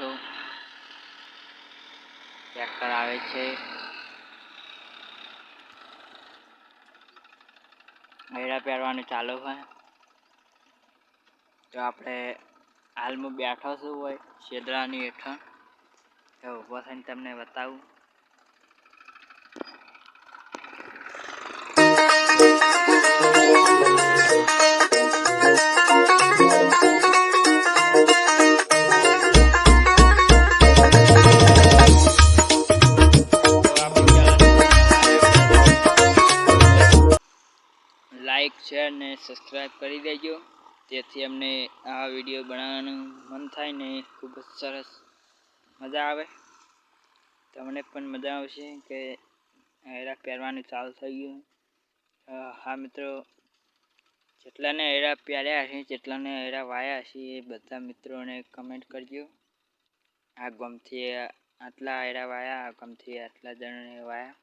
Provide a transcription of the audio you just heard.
છો. ટ્રેક્ટર આવે છે. મેળા પહેરવાનું ચાલુ હોય. તો આપણે હાલમાં બેઠો છું હોય શેદરાની હેઠળ. તો ઊભો થઈને તમને બતાવું. લાઈક શેર ને સબસ્ક્રાઈબ કરી દેજો. જેથી અમને આ વીડિયો બનાવવાનું મન થાય ને ખૂબ જ સરસ મજા આવે. તમને પણ મજા આવશે કે એરા પહેરવાનું ચાલુ થઈ ગયું. હા મિત્રો, જેટલાને એરા પહેર્યા હશે, જેટલાને એરા વાયા હશે, એ બધા મિત્રોને કમેન્ટ કરજો. આ ગમથી આટલા એડા વાયા, આ ગમથી આટલા જણાને વાયા.